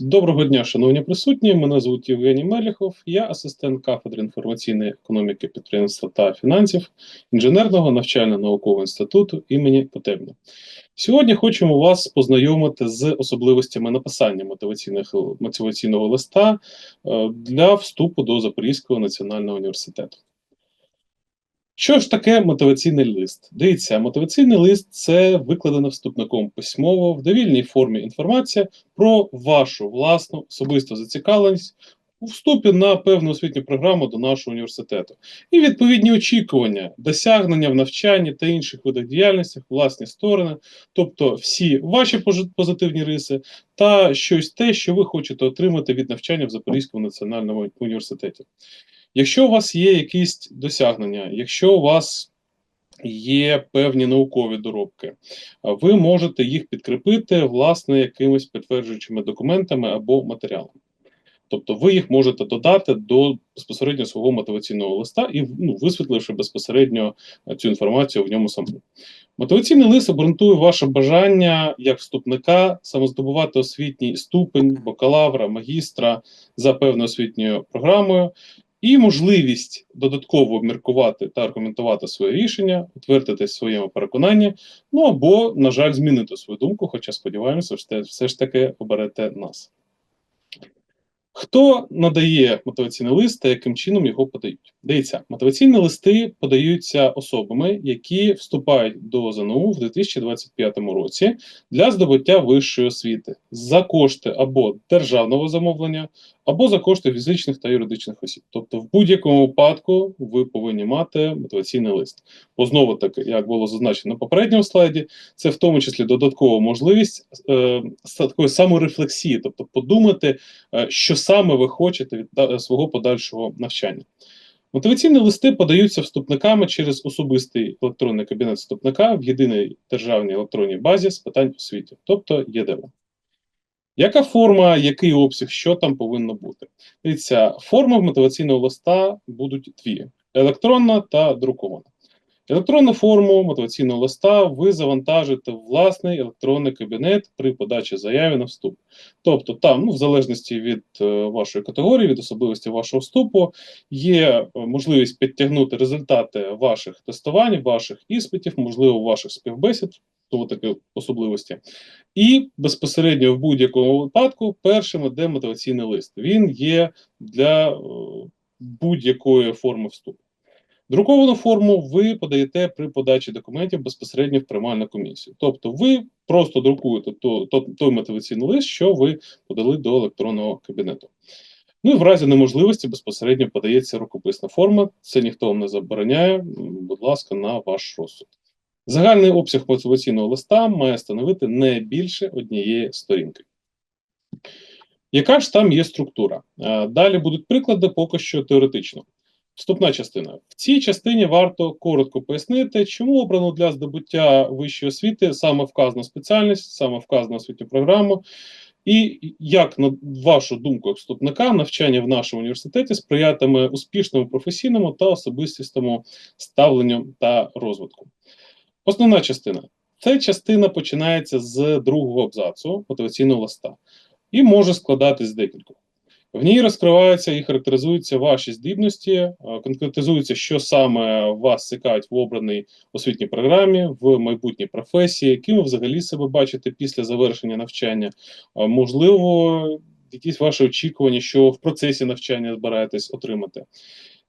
Доброго дня, шановні присутні. Мене звуть Євгеній Меліхов. Я асистент кафедри інформаційної економіки, підприємства та фінансів інженерного навчально-наукового інституту імені Потебня. Сьогодні хочемо вас познайомити з особливостями написання мотиваційних мотиваційного листа е, для вступу до Запорізького національного університету. Що ж таке мотиваційний лист? Дивіться, мотиваційний лист це викладена вступником письмово в довільній формі інформація про вашу власну особисту зацікавленість у вступі на певну освітню програму до нашого університету. І відповідні очікування, досягнення в навчанні та інших видах діяльності, власні сторони, тобто всі ваші позитивні риси та щось те, що ви хочете отримати від навчання в Запорізькому національному університеті. Якщо у вас є якісь досягнення, якщо у вас є певні наукові доробки, ви можете їх підкріпити власне якимись підтверджуючими документами або матеріалами. Тобто ви їх можете додати до безпосередньо свого мотиваційного листа і ну, висвітливши безпосередньо цю інформацію в ньому самому. Мотиваційний лист обґрунтує ваше бажання як вступника самоздобувати освітній ступень бакалавра, магістра за певною освітньою програмою, і можливість додатково обміркувати та аргументувати своє рішення, утвердити своєму переконанні, ну або, на жаль, змінити свою думку, хоча сподіваємося, все ж таки оберете нас. Хто надає мотиваційний лист та яким чином його подають? Дивіться, мотиваційні листи подаються особами, які вступають до ЗНУ в 2025 році для здобуття вищої освіти за кошти або державного замовлення, або за кошти фізичних та юридичних осіб. Тобто, в будь-якому випадку ви повинні мати мотиваційний лист. Бо знову таки, як було зазначено на попередньому слайді, це в тому числі додаткова можливість е, такої саморефлексії, тобто подумати, е, що саме ви хочете від свого подальшого навчання. Мотиваційні листи подаються вступниками через особистий електронний кабінет вступника в єдиній державній електронній базі з питань освіти, тобто ЄДО. Яка форма, який обсяг, що там повинно бути? Дивіться, форми мотиваційного листа будуть дві: електронна та друкована. Електронну форму мотиваційного листа ви завантажите в власний електронний кабінет при подачі заяви на вступ. Тобто, там, ну, в залежності від е, вашої категорії, від особливості вашого вступу, є е, можливість підтягнути результати ваших тестувань, ваших іспитів, можливо, ваших співбесід, то такі особливості. І безпосередньо в будь-якому випадку першим іде мотиваційний лист. Він є для е, будь-якої форми вступу. Друковану форму ви подаєте при подачі документів безпосередньо в приймальну комісію. Тобто ви просто друкуєте то, то, той мотиваційний лист, що ви подали до електронного кабінету. Ну і в разі неможливості безпосередньо подається рукописна форма. Це ніхто вам не забороняє, будь ласка, на ваш розсуд. Загальний обсяг мотиваційного листа має становити не більше однієї сторінки. Яка ж там є структура? Далі будуть приклади поки що теоретично. Вступна частина. В цій частині варто коротко пояснити, чому обрано для здобуття вищої освіти саме вказана спеціальність, саме вказана освітню програму, і як, на вашу думку, як вступника, навчання в нашому університеті сприятиме успішному професійному та особистісному ставленню та розвитку. Основна частина. Ця частина починається з другого абзацу мотиваційного листа і може складатись з декількох. В ній розкриваються і характеризуються ваші здібності, е, конкретизується, що саме вас цікавить в обраній освітній програмі, в майбутній професії, яким ви взагалі себе бачите після завершення навчання. Можливо, якісь ваші очікування, що в процесі навчання збираєтесь отримати.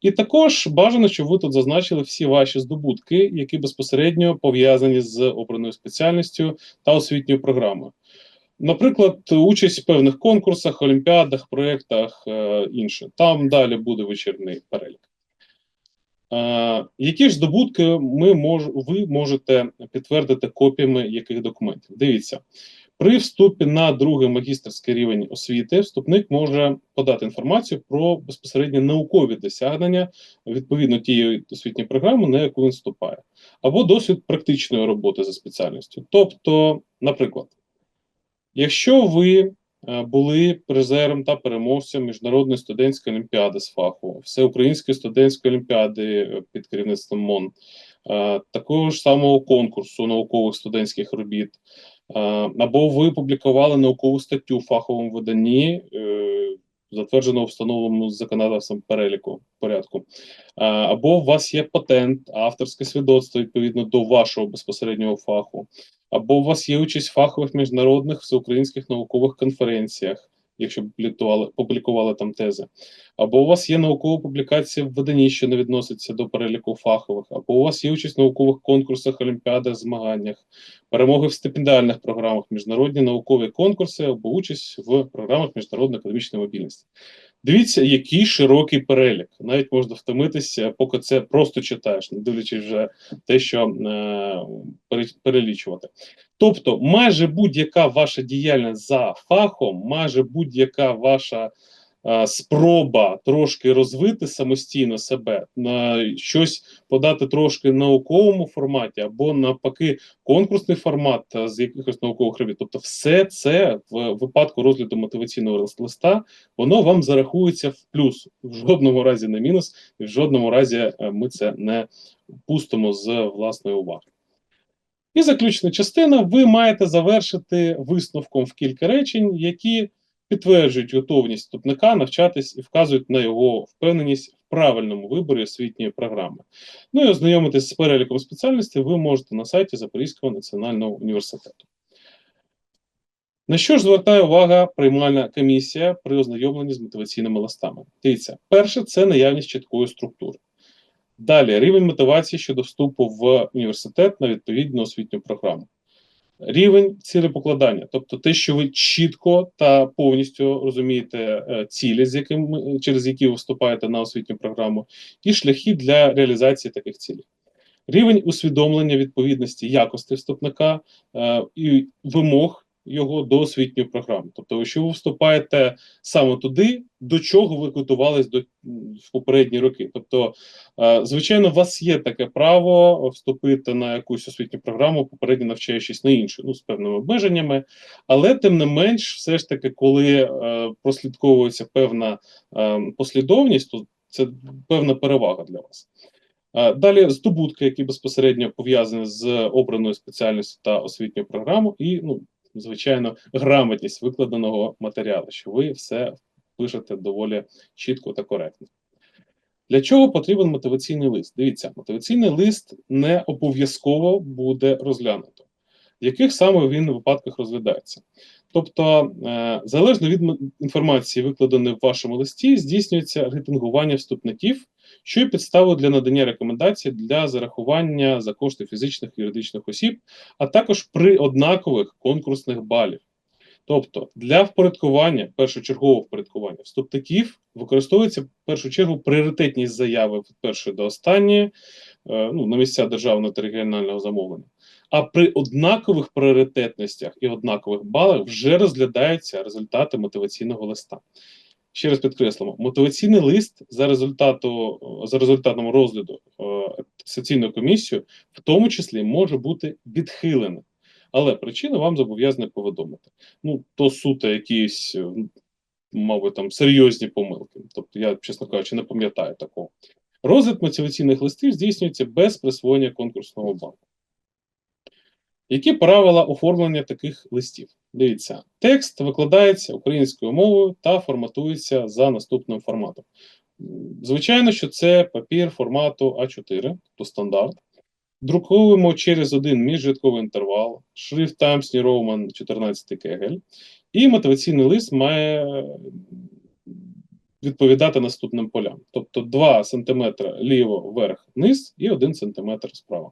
І також бажано, щоб ви тут зазначили всі ваші здобутки, які безпосередньо пов'язані з обраною спеціальністю та освітньою програмою. Наприклад, участь в певних конкурсах, олімпіадах, проєктах е, інше. Там далі буде вечірний перелік. Е, які ж здобутки ми мож, ви можете підтвердити копіями яких документів? Дивіться, при вступі на другий магістерський рівень освіти вступник може подати інформацію про безпосередньо наукові досягнення відповідно тієї освітньої програми, на яку він вступає, або досвід практичної роботи за спеціальністю. Тобто, наприклад. Якщо ви е, були призером та переможцем міжнародної студентської олімпіади з фаху, всеукраїнської студентської олімпіади е, під керівництвом МОН, е, такого ж самого конкурсу наукових студентських робіт, або ви публікували наукову статтю в фаховому виданні, е, затвердженого встановленому законодавством переліку порядку, або у вас є патент, авторське свідоцтво відповідно до вашого безпосереднього фаху, або у вас є участь в фахових міжнародних всеукраїнських наукових конференціях якщо публікували, публікували там тези, або у вас є наукова публікація в виданні, що не відноситься до переліку фахових, або у вас є участь в наукових конкурсах, олімпіадах, змаганнях, перемоги в стипендіальних програмах, міжнародні наукові конкурси або участь в програмах міжнародної економічної мобільності. Дивіться, який широкий перелік. Навіть можна втомитися, поки це просто читаєш, не дивлячись вже те, що е, перелічувати. Тобто, майже будь-яка ваша діяльність за фахом, майже будь-яка ваша спроба трошки розвити самостійно себе, на щось подати трошки науковому форматі, або навпаки, конкурсний формат з якихось наукових робіт. Тобто, все це в випадку розгляду мотиваційного листа, воно вам зарахується в плюс, в жодному разі не мінус, і в жодному разі е, ми це не пустимо з власної уваги. І заключна частина, ви маєте завершити висновком в кілька речень, які підтверджують готовність вступника навчатись і вказують на його впевненість в правильному виборі освітньої програми. Ну і ознайомитись з переліком спеціальностей ви можете на сайті Запорізького національного університету. На що ж звертає увага приймальна комісія при ознайомленні з мотиваційними листами? Дивіться, перше це наявність чіткої структури. Далі рівень мотивації щодо вступу в університет на відповідну освітню програму. Рівень цілепокладання, тобто те, що ви чітко та повністю розумієте е, цілі, з якими через які ви вступаєте на освітню програму, і шляхи для реалізації таких цілей. Рівень усвідомлення відповідності якості вступника е, і вимог його до освітньої програми. Тобто, якщо ви вступаєте саме туди, до чого ви готувались до в попередні роки. Тобто, е, звичайно, у вас є таке право вступити на якусь освітню програму, попередньо навчаючись на іншу, ну з певними обмеженнями, але тим не менш, все ж таки, коли е, прослідковується певна е, послідовність, то це певна перевага для вас. Далі здобутки, які безпосередньо пов'язані з обраною спеціальністю та освітньою програмою, і ну звичайно, грамотність викладеного матеріалу, що ви все пишете доволі чітко та коректно. Для чого потрібен мотиваційний лист? Дивіться, мотиваційний лист не обов'язково буде розглянуто. В яких саме він випадках розглядається? Тобто, е, залежно від інформації, викладеної в вашому листі, здійснюється рейтингування вступників що є підставою для надання рекомендацій для зарахування за кошти фізичних і юридичних осіб, а також при однакових конкурсних балів. Тобто для впорядкування, першочергового впорядкування вступників використовується в першу чергу пріоритетність заяви від першої до останньої е, ну, на місця державного та регіонального замовлення. А при однакових пріоритетностях і однакових балах вже розглядаються результати мотиваційного листа ще раз підкреслимо, мотиваційний лист за результату за результатом розгляду асоційною комісією, в тому числі може бути відхилений. Але причина вам зобов'язана повідомити. Ну, то суто якісь, мабуть, там серйозні помилки. Тобто, я, чесно кажучи, не пам'ятаю такого. Розгляд мотиваційних листів здійснюється без присвоєння конкурсного банку. Які правила оформлення таких листів? Дивіться, текст викладається українською мовою та форматується за наступним форматом. Звичайно, що це папір формату А4, тобто стандарт. Друкуємо через один міжрядковий інтервал, шрифт Times New Roman 14 кегель, і мотиваційний лист має відповідати наступним полям. Тобто 2 см ліво, вверх, низ і 1 см справа.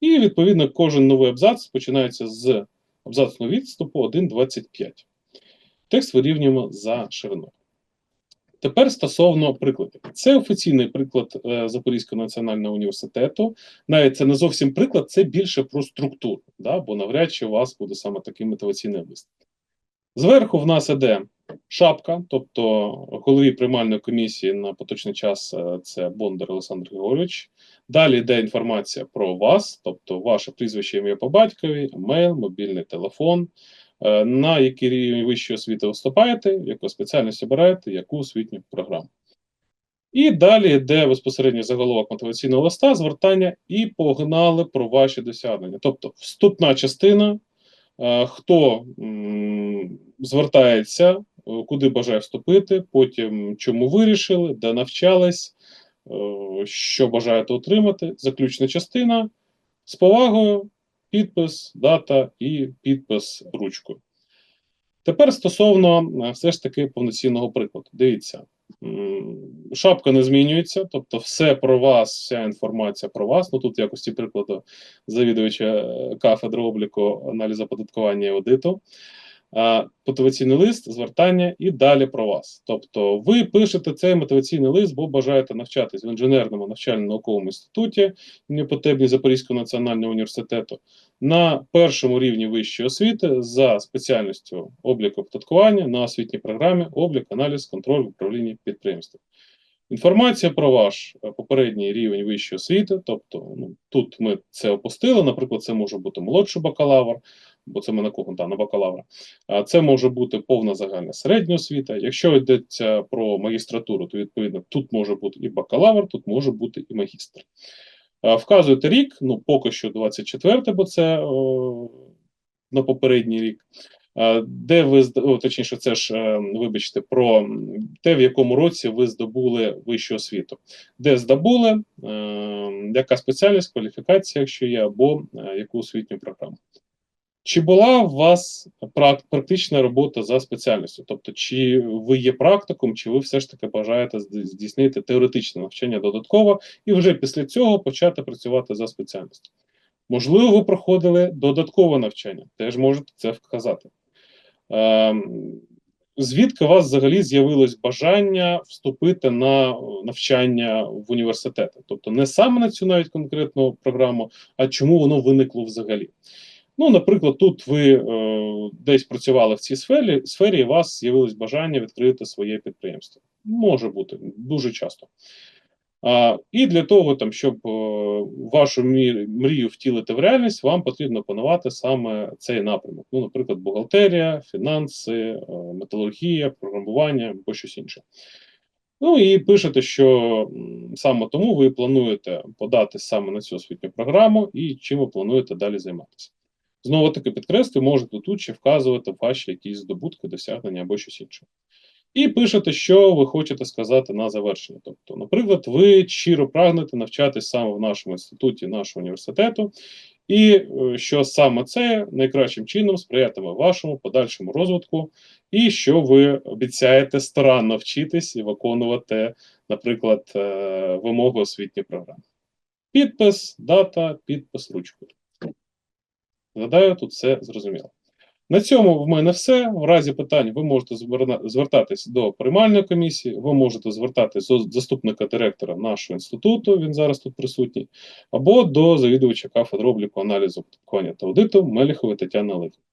І, відповідно, кожен новий абзац починається з абзацного відступу 1,25. Текст вирівнюємо за шириною. Тепер стосовно прикладів. Це офіційний приклад е, Запорізького національного університету. Навіть це не зовсім приклад, це більше про структуру, да, бо навряд чи у вас буде саме такий мотиваційний лист. Зверху в нас іде шапка, тобто голові приймальної комісії на поточний час е, це Бондар Олександр Григорович. Далі йде інформація про вас, тобто ваше прізвище ім'я по батькові, емейл, мобільний телефон, е, на який рівень вищої освіти виступаєте, яку спеціальність обираєте, яку освітню програму. І далі йде безпосередньо заголовок мотиваційного листа, звертання і погнали про ваші досягнення. Тобто, вступна частина е, хто звертається, куди бажає вступити, потім чому вирішили, де навчались, е, що бажаєте отримати. Заключна частина з повагою, підпис, дата і підпис ручкою. Тепер стосовно е, все ж таки повноцінного прикладу. Дивіться, шапка не змінюється, тобто все про вас, вся інформація про вас. Ну тут в якості прикладу завідувача е, кафедри обліку аналізу оподаткування і аудиту. А, Мотиваційний лист, звертання і далі про вас. Тобто, ви пишете цей мотиваційний лист, бо бажаєте навчатись в інженерному навчально-науковому інституті імені Запорізького національного університету на першому рівні вищої освіти за спеціальністю обліку оподаткування на освітній програмі облік, аналіз, контроль в управлінні підприємством. Інформація про ваш е, попередній рівень вищої освіти, тобто ну, тут ми це опустили. Наприклад, це може бути молодший бакалавр, бо це ми на кого та, на бакалавра. Це може бути повна загальна середня освіта. Якщо йдеться про магістратуру, то відповідно тут може бути і бакалавр, тут може бути і магістр. Вказуєте рік, ну поки що 24, бо це о, на попередній рік. Де ви точніше, це ж е, вибачте, про те, в якому році ви здобули вищу освіту, де здобули, е, яка спеціальність, кваліфікація, якщо є, або е, яку освітню програму. Чи була у вас практична робота за спеціальністю? Тобто, чи ви є практиком, чи ви все ж таки бажаєте здійснити теоретичне навчання додатково і вже після цього почати працювати за спеціальністю? Можливо, ви проходили додаткове навчання, теж можете це вказати. Ем, звідки у вас взагалі з'явилось бажання вступити на навчання в університети? Тобто не саме на цю навіть конкретну програму, а чому воно виникло взагалі? Ну, наприклад, тут ви е, десь працювали в цій сфері, сфері, і у вас з'явилось бажання відкрити своє підприємство. Може бути дуже часто. А, і для того, там, щоб е, вашу мрію втілити в реальність, вам потрібно опанувати саме цей напрямок. Ну, наприклад, бухгалтерія, фінанси, е, металургія, програмування або щось інше. Ну і пишете, що саме тому ви плануєте подати саме на цю освітню програму і чим ви плануєте далі займатися. Знову таки підкреслю, можете тут ще вказувати ваші якісь здобутки, досягнення або щось інше. І пишете, що ви хочете сказати на завершення. Тобто, наприклад, ви щиро прагнете навчатись саме в нашому інституті, нашого університету, і е, що саме це найкращим чином сприятиме вашому подальшому розвитку, і що ви обіцяєте старанно вчитись і виконувати, наприклад, е, вимоги освітньої програми. Підпис, дата, підпис ручкою. Гадаю, тут все зрозуміло. На цьому в мене все. В разі питань ви можете звертатись до приймальної комісії, ви можете звертатись до заступника директора нашого інституту, він зараз тут присутній, або до завідувача кафедри обліку аналізу оподаткування та аудиту Меліхової Тетяни Олегівни.